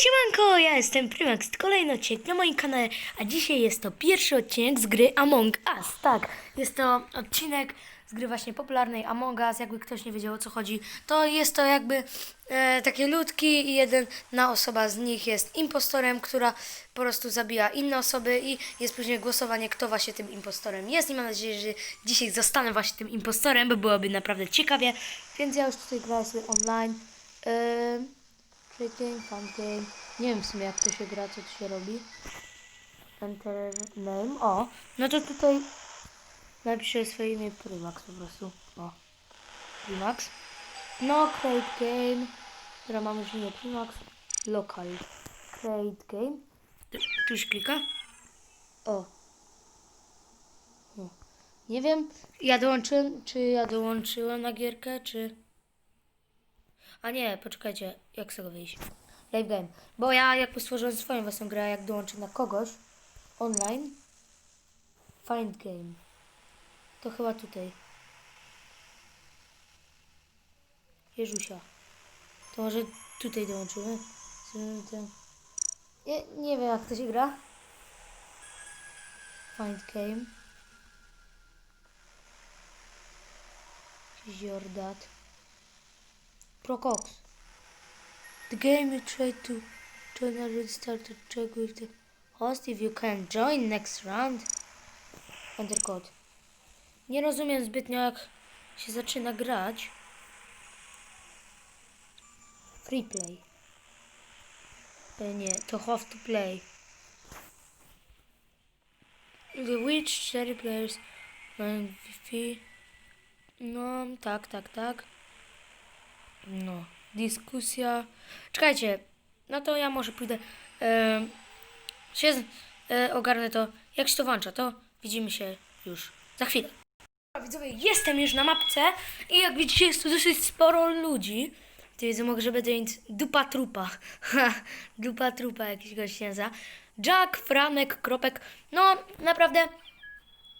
siemanko, ja jestem Primax, kolejny odcinek na moim kanale, a dzisiaj jest to pierwszy odcinek z gry Among Us. Tak, jest to odcinek z gry właśnie popularnej Among Us, jakby ktoś nie wiedział o co chodzi, to jest to jakby e, takie ludki i jedna osoba z nich jest impostorem, która po prostu zabija inne osoby i jest później głosowanie, kto właśnie tym impostorem jest i mam nadzieję, że dzisiaj zostanę właśnie tym impostorem, bo byłoby naprawdę ciekawie, więc ja już tutaj grałem sobie online. E, Game, fun game. Nie wiem w sumie jak to się gra, co to się robi. Enter name. O, no to tutaj napiszę swoje imię Primax po prostu. O, Primax. No, create game. Mamy już imię Primax. Local. Create game. Tu, tu się klika. O. o. Nie wiem, ja dołączyłem, czy ja dołączyłem na gierkę, czy... A nie, poczekajcie, jak z tego wyjść? Live game. Bo ja jakby stworzyłem swoją własną grę, jak dołączę na kogoś online, find game. To chyba tutaj. Jeżusia. To może tutaj dołączymy. Nie, nie wiem jak to się gra. Find game. Your dad. Procox. The game you try to join already started. Check with the host if you can join next round. Enter code. Nie rozumiem zbytnio jak się zaczyna grać. Free play. E, nie, to have to play. The which 4 players Wi-Fi. No, tak, tak, tak. No, dyskusja. Czekajcie, no to ja może pójdę. Się z- e, ogarnę to. Jak się to włącza, to widzimy się już za chwilę. Widzowie, jestem już na mapce i jak widzicie jest tu dosyć sporo ludzi. Ty wiedzą, mogę, że będę mieć dupa trupa. Dupa trupa jakiegoś się nazywa. Jack, Franek, Kropek. No, naprawdę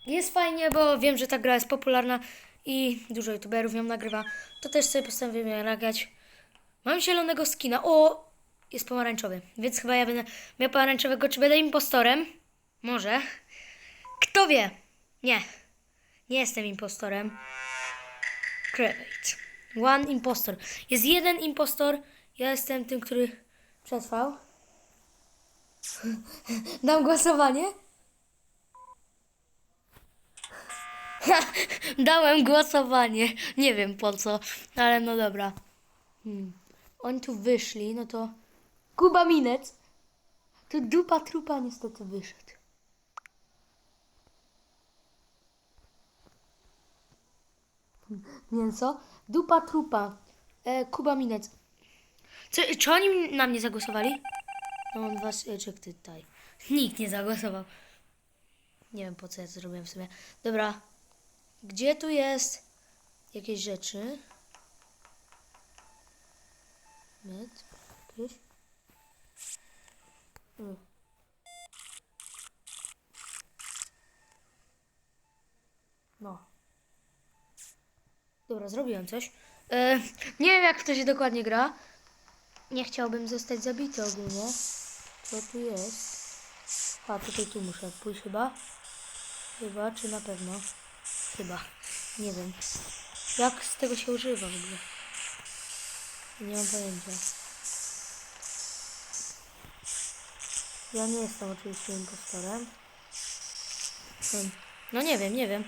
jest fajnie, bo wiem, że ta gra jest popularna i dużo youtuberów ją nagrywa. To też sobie postanowiłem nagrać. Mam zielonego skina. O! Jest pomarańczowy, więc chyba ja będę miał pomarańczowego. Czy będę impostorem? Może. Kto wie? Nie. Nie jestem impostorem. Create. One impostor. Jest jeden impostor. Ja jestem tym, który przetrwał. Dam głosowanie? Dałem głosowanie. Nie wiem po co, ale no dobra. Hmm. Oni tu wyszli, no to. Kuba Minec. To dupa trupa niestety wyszedł. Mięso. Dupa trupa. E, Kuba Minec. Co, czy oni na mnie zagłosowali? No was, e, czy tutaj. Nikt nie zagłosował. Nie wiem po co ja to zrobiłem w sumie. Dobra. Gdzie tu jest jakieś rzeczy? Med. No. Dobra, zrobiłem coś. E, nie wiem jak to się dokładnie gra. Nie chciałbym zostać zabity ogólnie. Co tu jest? A, tutaj tu muszę pójść chyba. Chyba, czy na pewno? Chyba. Nie wiem. Jak z tego się używa w ogóle? Nie mam pojęcia. Ja nie jestem oczywiście impostorem. Hmm. No nie wiem, nie wiem.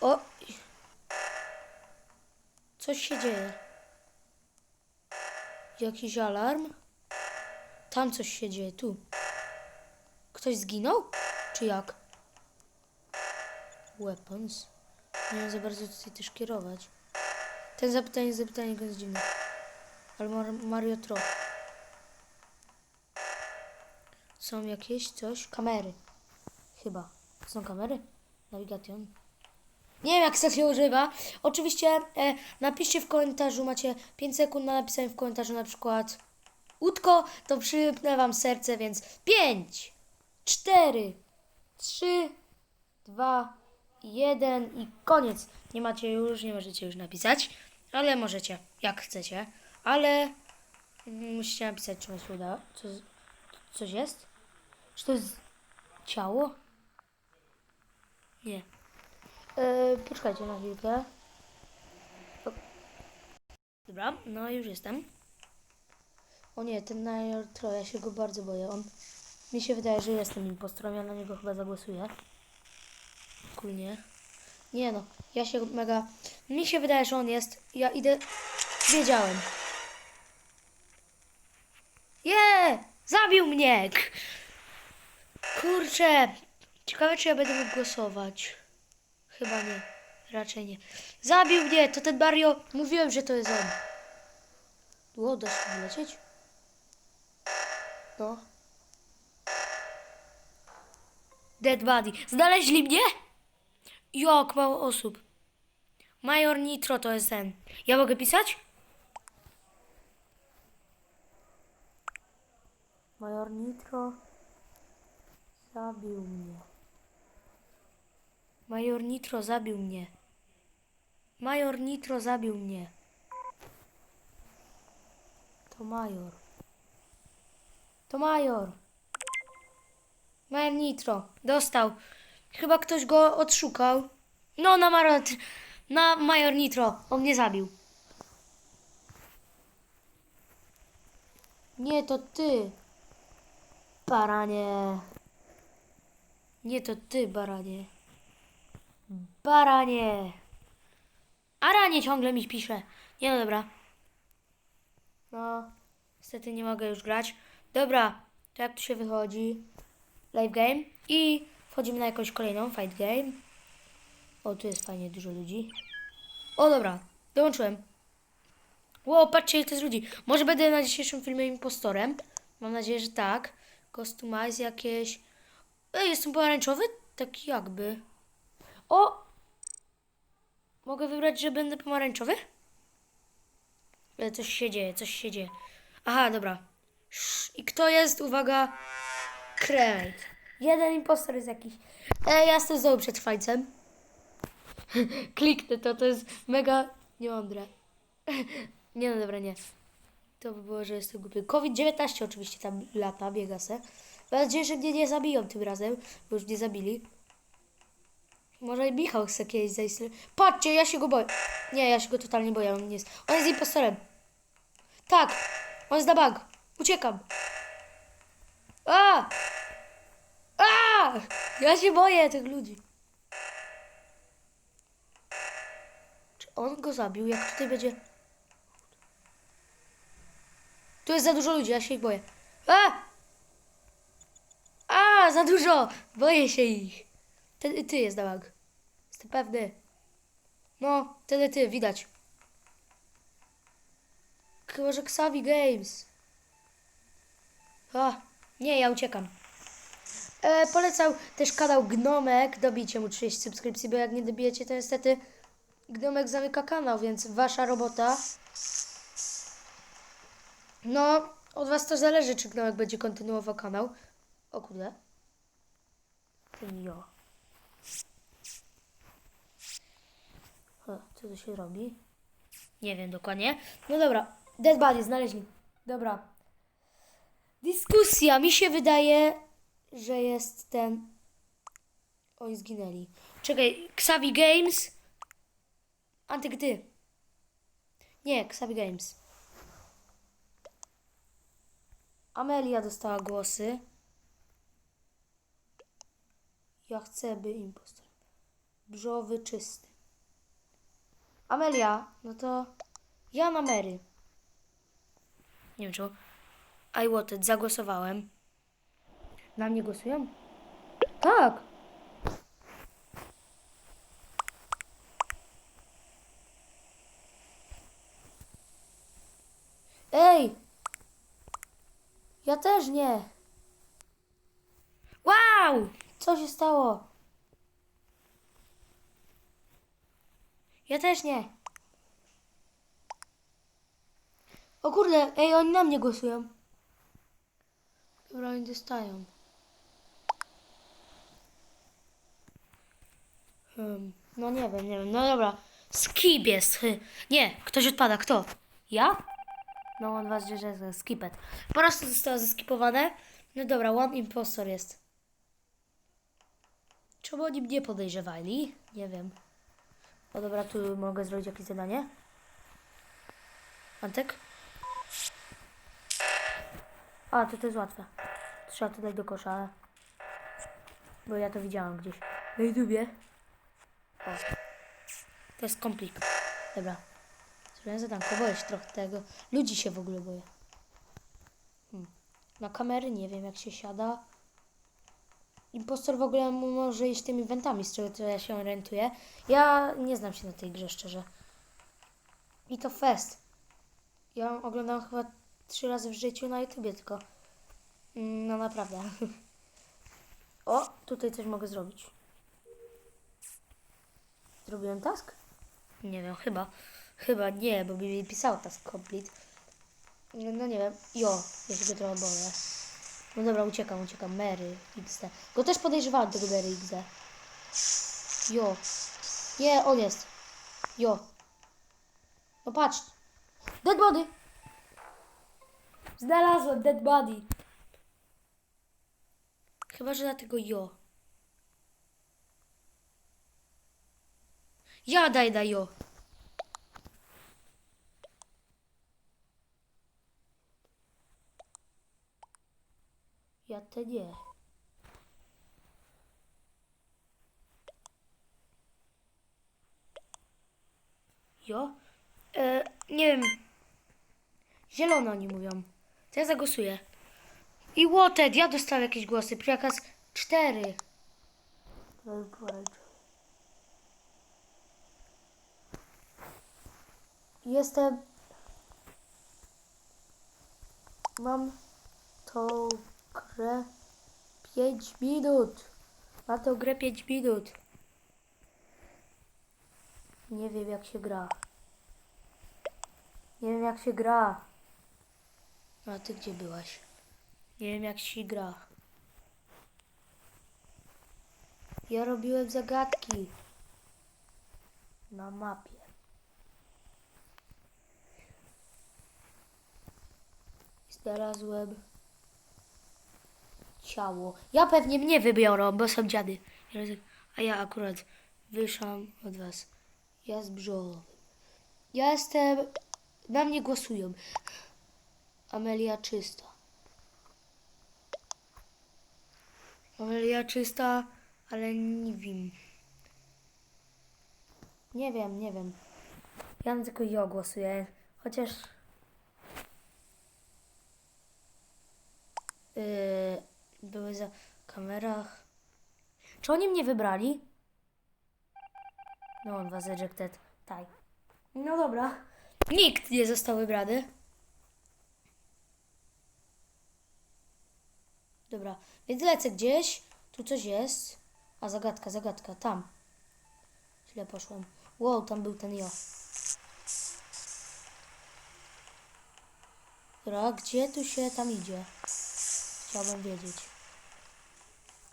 O! Coś się dzieje. Jakiś alarm? Tam coś się dzieje, tu. Ktoś zginął? Czy jak? Weapons. Nie wiem za bardzo tutaj też kierować. Ten zapytanie, zapytanie go jest dziwne. Mar Mario Tro. Są jakieś coś? Kamery. Chyba. Są kamery? Navigation. Nie wiem, jak to się używa. Oczywiście e, napiszcie w komentarzu, macie 5 sekund na napisanie w komentarzu na przykład łódko, to przypnę wam serce, więc 5, 4, 3, 2, 1 i koniec. Nie macie już, nie możecie już napisać, ale możecie, jak chcecie. Ale Musicie napisać, czy mi się. Co, coś jest? Czy to jest ciało? Nie. Yy, poczekajcie na chwilkę. Dobra, no już jestem. O nie, ten Najotro, ja się go bardzo boję. On mi się wydaje, że jestem impostorem, ja na niego chyba zagłosuję. Kulnie. Nie no, ja się mega... Mi się wydaje, że on jest. Ja idę... Wiedziałem. Je! Zabił mnie! Kurczę. Ciekawe, czy ja będę mógł głosować. Chyba nie. Raczej nie. Zabił mnie! To ten Mario... Mówiłem, że to jest on. Było, da się wylecieć? No. Dead body. Znaleźli mnie? Jak mało osób. Major Nitro to jest ten. Ja mogę pisać? Major Nitro zabił mnie. Major Nitro zabił mnie. Major Nitro zabił mnie. To Major. To Major. Major Nitro. Dostał. Chyba ktoś go odszukał. No, na Major, na Major Nitro. On mnie zabił. Nie, to ty. Baranie. Nie, to ty, baranie. Baranie. Aranie ciągle mi pisze. Nie, no dobra. No, niestety nie mogę już grać. Dobra, to jak tu się wychodzi? Live game. I wchodzimy na jakąś kolejną fight game. O, tu jest fajnie dużo ludzi. O, dobra, dołączyłem. Ło, patrzcie, ile to jest ludzi. Może będę na dzisiejszym filmie impostorem. Mam nadzieję, że tak. Customize jakieś. Ej, jestem pomarańczowy? Tak jakby. O! Mogę wybrać, że będę pomarańczowy? Ale coś się dzieje, coś się dzieje. Aha, dobra. I kto jest? Uwaga. Cremate. Jeden impostor jest jakiś. Ej, ja jestem znowu przetrwańcem. Kliknę to, to jest mega niemądre. nie no dobra, nie. To by było, że jestem głupi. COVID-19 oczywiście tam lata, biega se. Mam nadzieję, że mnie nie zabiją tym razem, bo już mnie zabili. Może i Michał chce kiedyś zejść. Patrzcie, ja się go boję. Nie, ja się go totalnie boję, on nie jest. On jest impostorem. Tak, on jest na bank. Uciekam. A! A! Ja się boję tych ludzi. Czy on go zabił? Jak tutaj będzie... Tu jest za dużo ludzi, ja się ich boję. A! A, za dużo! Boję się ich. Ten ty jest dałag. Jestem pewny. No, wtedy ty, widać. Chyba, że Xavi Games. A, nie, ja uciekam. E, polecał też kanał Gnomek. Dobijcie mu 30 subskrypcji, bo jak nie dobijecie, to niestety Gnomek zamyka kanał, więc wasza robota. No, od was to zależy, czy Gnomek będzie kontynuował kanał. O kurde. Jo. Co tu się robi? Nie wiem dokładnie. No dobra. Dead body znaleźli. Dobra. Dyskusja. Mi się wydaje, że jest ten... Oni zginęli. Czekaj. Xavi Games. Antyk ty. Nie, Xavi Games. Amelia dostała głosy. Ja chcę, by impostor. Brzowy czysty. Amelia, no to ja na Mary. Nie wiem czemu. I wanted, zagłosowałem. Na mnie głosują? Tak. Ej! Ja też nie. Wow! Co się stało? Ja też nie. O kurde, ej, oni na mnie głosują. Dobra, oni dostają. Hmm, no nie wiem, nie wiem. No dobra. Skip jest. Nie, ktoś odpada. Kto? Ja? No, on was że skipet. Po prostu zostało zeskipowane. No dobra, one impostor jest. Czemu oni mnie podejrzewali? Nie wiem. O dobra, tu mogę zrobić jakieś zadanie. Antek? A, to to jest łatwe. Trzeba to dać do kosza, ale... Bo ja to widziałam gdzieś. Na YouTubie. O. To jest komplik. Dobra. Zrobiłem zadanko, boję się trochę tego. Ludzi się w ogóle boję. Hmm. Na kamery nie wiem jak się siada. Impostor w ogóle może iść tymi eventami, z czego to ja się orientuję. Ja nie znam się na tej grze szczerze. I to fest. Ja oglądam chyba trzy razy w życiu na YouTubie tylko. Mm, No naprawdę. O, tutaj coś mogę zrobić. Zrobiłem task? Nie wiem, chyba. Chyba nie, bo mi pisało task complete. No, no nie wiem. Jo, ja się trochę boję. No dobra, uciekam, uciekam. Mary XD. Go też podejrzewałem tego Mary XD. Jo. Nie, on jest. Jo. No patrz. Dead body. Znalazłem dead body. Chyba, że dlatego jo. Ja daj da jo. Ja te nie. Jo? E, nie wiem. Zielono oni mówią. To ja zagłosuję. I Łoted, ja dostałem jakieś głosy. Przekaz cztery. Jestem. Mam tą grę 5 minut. Mam tą grę 5 minut. Nie wiem jak się gra. Nie wiem jak się gra. A ty gdzie byłaś? Nie wiem jak się gra. Ja robiłem zagadki na mapie. Znalazłem ciało. Ja pewnie mnie wybiorą, bo są dziady. A ja akurat wyszłam od was. Ja z brzolowym. Ja jestem... Na mnie głosują. Amelia czysta. Amelia czysta, ale nie wiem. Nie wiem, nie wiem. Ja na tylko głosuję. Chociaż... były za kamerach. Czy oni mnie wybrali? No, on was ejected. Tak. No dobra. Nikt nie został wybrany. Dobra, więc lecę gdzieś. Tu coś jest. A, zagadka, zagadka. Tam. Źle poszłam. Wow, tam był ten jo. Dobra, gdzie tu się tam idzie? Chciałabym wiedzieć.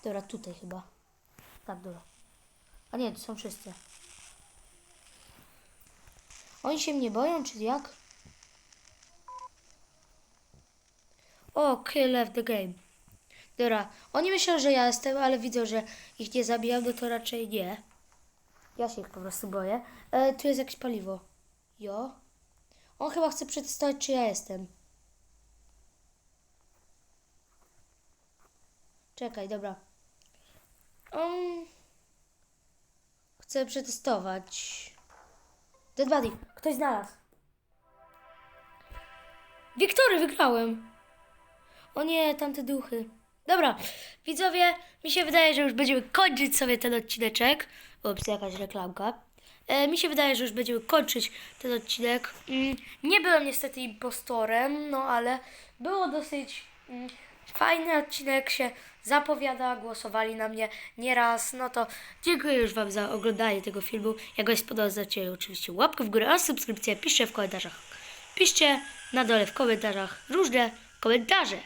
Dobra, tutaj chyba. Tak, dobra. A nie, tu są wszyscy. Oni się mnie boją, czy jak? O, kill left the game. Dobra, oni myślą, że ja jestem, ale widzą, że ich nie zabijam, no to raczej nie. Ja się ich po prostu boję. E, tu jest jakieś paliwo. Jo. On chyba chce przetestować, czy ja jestem. Czekaj, dobra. Um, chcę przetestować. Dead Body, ktoś znalazł. Wiktory, wygrałem. O nie, tamte duchy. Dobra, widzowie, mi się wydaje, że już będziemy kończyć sobie ten odcineczek. Ups, jakaś reklamka. E, mi się wydaje, że już będziemy kończyć ten odcinek. Mm, nie byłem niestety impostorem, no ale było dosyć mm, fajny odcinek się zapowiada, głosowali na mnie nieraz. No to dziękuję już Wam za oglądanie tego filmu. Jak Wam spodobał, dajcie oczywiście łapkę w górę, a subskrypcję piszcie w komentarzach. Piszcie na dole w komentarzach różne komentarze.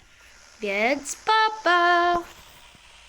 Więc pa pa!